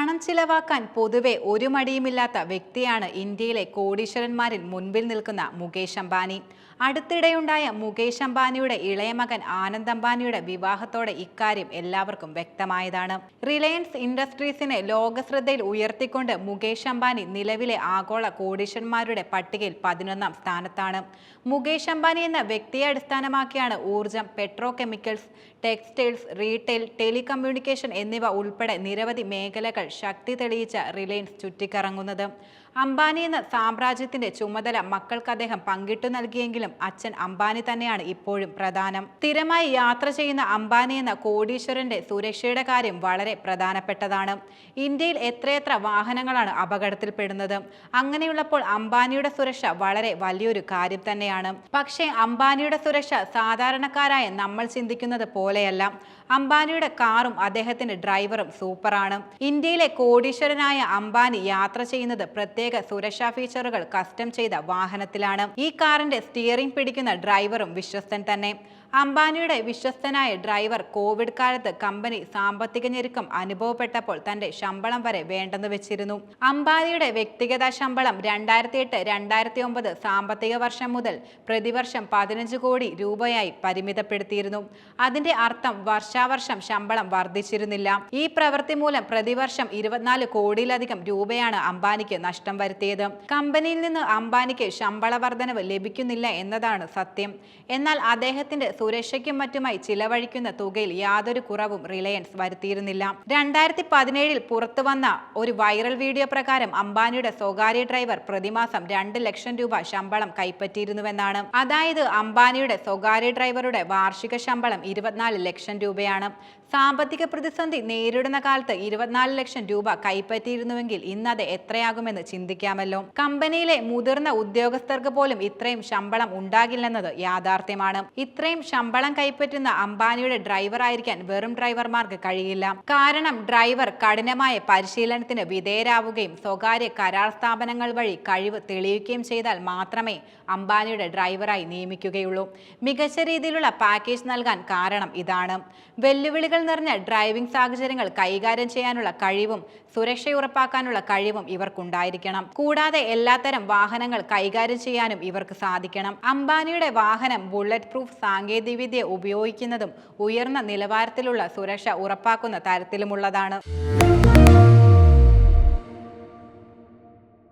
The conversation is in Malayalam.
പണം ചിലവാക്കാൻ പൊതുവെ ഒരു മടിയുമില്ലാത്ത വ്യക്തിയാണ് ഇന്ത്യയിലെ കോടീശ്വരന്മാരിൽ മുൻപിൽ നിൽക്കുന്ന മുകേഷ് അംബാനി. അടുത്തിടെയുണ്ടായ മുകേഷ് അംബാനിയുടെ ഇളയ മകൻ ആനന്ദ് അംബാനിയുടെ വിവാഹത്തോടെ ഇക്കാര്യം എല്ലാവർക്കും വ്യക്തമായതാണ്. റിലയൻസ് ഇൻഡസ്ട്രീസിനെ ലോകശ്രദ്ധയിൽ ഉയർത്തിക്കൊണ്ട് മുകേഷ് അംബാനി നിലവിലെ ആഗോള കോടീശ്വരന്മാരുടെ പട്ടികയിൽ പതിനൊന്നാം സ്ഥാനത്താണ്. മുകേഷ് അംബാനി എന്ന വ്യക്തിയെ അടിസ്ഥാനമാക്കിയാണ് ഊർജം petro chemicals textiles retail telecommunication എന്നിവ ഉൾപ്പെടെ നിരവധി മേഖലകൾ ശക്തി തെളിയിച്ച റിലയൻസ് ചുറ്റിക്കറങ്ങുന്നത്. അംബാനി എന്ന സാമ്രാജ്യത്തിന്റെ ചുമതല മക്കൾക്ക് അദ്ദേഹം പങ്കിട്ടു നൽകിയെങ്കിലും അച്ഛൻ അംബാനി തന്നെയാണ് ഇപ്പോഴും പ്രധാനം. സ്ഥിരമായി യാത്ര ചെയ്യുന്ന അംബാനി എന്ന കോടീശ്വരന്റെ സുരക്ഷയുടെ കാര്യം വളരെ പ്രധാനപ്പെട്ടതാണ്. ഇന്ത്യയിൽ എത്രയെത്ര വാഹനങ്ങളാണ് അപകടത്തിൽപ്പെടുന്നത്? അങ്ങനെയുള്ളപ്പോൾ അംബാനിയുടെ സുരക്ഷ വളരെ വലിയൊരു കാര്യം തന്നെയാണ്. പക്ഷേ അംബാനിയുടെ സുരക്ഷ സാധാരണക്കാരായ നമ്മൾ ചിന്തിക്കുന്നത് പോലെയല്ല അംബാനിയുടെ കാറും അദ്ദേഹത്തിന്റെ ഡ്രൈവറും സൂപ്പറാണ്. ഇന്ത്യയിലെ കോടീശ്വരനായ അംബാനി യാത്ര ചെയ്യുന്നത് പ്രത്യേക സുരക്ഷാ ഫീച്ചറുകൾ കസ്റ്റം ചെയ്ത വാഹനത്തിലാണ്. ഈ കാറിന്റെ സ്റ്റിയറിംഗ് പിടിക്കുന്ന ഡ്രൈവറും വിശ്വസ്തൻ തന്നെ. അംബാനിയുടെ വിശ്വസ്തനായ ഡ്രൈവർ കോവിഡ് കാലത്ത് കമ്പനി സാമ്പത്തിക ഞെരുക്കം അനുഭവപ്പെട്ടപ്പോൾ തന്റെ ശമ്പളം വരെ വേണ്ടെന്ന് വെച്ചിരുന്നു. അംബാനിയുടെ വ്യക്തിഗത ശമ്പളം രണ്ടായിരത്തി എട്ട് രണ്ടായിരത്തി ഒമ്പത് സാമ്പത്തിക വർഷം മുതൽ പ്രതിവർഷം പതിനഞ്ച് കോടി രൂപയായി പരിമിതപ്പെടുത്തിയിരുന്നു. അതിന്റെ അർത്ഥം വർഷാവർഷം ശമ്പളം വർദ്ധിച്ചിരുന്നില്ല. ഈ പ്രവൃത്തി മൂലം പ്രതിവർഷം ഇരുപത്തിനാല് കോടിയിലധികം രൂപയാണ് അംബാനിക്ക് നഷ്ടം വരുത്തിയത്. കമ്പനിയിൽ നിന്ന് അംബാനിക്ക് ശമ്പള വർധനവ് ലഭിക്കുന്നില്ല എന്നതാണ് സത്യം. എന്നാൽ അദ്ദേഹത്തിന്റെ സുരക്ഷയ്ക്കും മറ്റുമായി ചിലവഴിക്കുന്ന തുകയിൽ യാതൊരു കുറവും റിലയൻസ് വരുത്തിയിരുന്നില്ല. രണ്ടായിരത്തി പതിനേഴിൽ പുറത്തു വന്ന ഒരു വൈറൽ വീഡിയോ പ്രകാരം അംബാനിയുടെ സ്വകാര്യ ഡ്രൈവർ പ്രതിമാസം രണ്ട് ലക്ഷം രൂപ ശമ്പളം കൈപ്പറ്റിയിരുന്നുവെന്നാണ്. അതായത് അംബാനിയുടെ സ്വകാര്യ ഡ്രൈവറുടെ വാർഷിക ശമ്പളം ഇരുപത്തിനാല് ലക്ഷം രൂപയാണ്. സാമ്പത്തിക പ്രതിസന്ധി നേരിടുന്ന കാലത്ത് ഇരുപത്തിനാല് ലക്ഷം രൂപ കൈപ്പറ്റിയിരുന്നുവെങ്കിൽ ഇന്നത് എത്രയാകുമെന്ന് ചിന്തിക്കാമല്ലോ. കമ്പനിയിലെ മുതിർന്ന ഉദ്യോഗസ്ഥർക്ക് പോലും ഇത്രയും ശമ്പളം ഉണ്ടാകില്ലെന്നത് യാഥാർത്ഥ്യമാണ്. ഇത്രയും ശമ്പളം കൈപ്പറ്റുന്ന അംബാനിയുടെ ഡ്രൈവർ ആയിരിക്കാൻ വെറും ഡ്രൈവർമാർക്ക് കഴിയില്ല. കാരണം ഡ്രൈവർ കഠിനമായ പരിശീലനത്തിന് വിധേയരാവുകയും സ്വകാര്യ കരാർ സ്ഥാപനങ്ങൾ വഴി കഴിവ് തെളിയിക്കുകയും ചെയ്താൽ മാത്രമേ അംബാനിയുടെ ഡ്രൈവറായി നിയമിക്കുകയുള്ളൂ. മികച്ച രീതിയിലുള്ള പാക്കേജ് നൽകാൻ കാരണം ഇതാണ്. വെല്ലുവിളികൾ നിറഞ്ഞ ഡ്രൈവിംഗ് സാഹചര്യങ്ങൾ കൈകാര്യം ചെയ്യാനുള്ള കഴിവും സുരക്ഷ ഉറപ്പാക്കാനുള്ള കഴിവും ഇവർക്കുണ്ടായിരിക്കണം. കൂടാതെ എല്ലാത്തരം വാഹനങ്ങൾ കൈകാര്യം ചെയ്യാനും ഇവർക്ക് സാധിക്കണം. അംബാനിയുടെ വാഹനം ബുള്ളറ്റ് പ്രൂഫ് സാങ്കേതികവിദ്യ ഉപയോഗിക്കുന്നതും ഉയർന്ന നിലവാരത്തിലുള്ള സുരക്ഷ ഉറപ്പാക്കുന്ന തരത്തിലുമുള്ളതാണ്.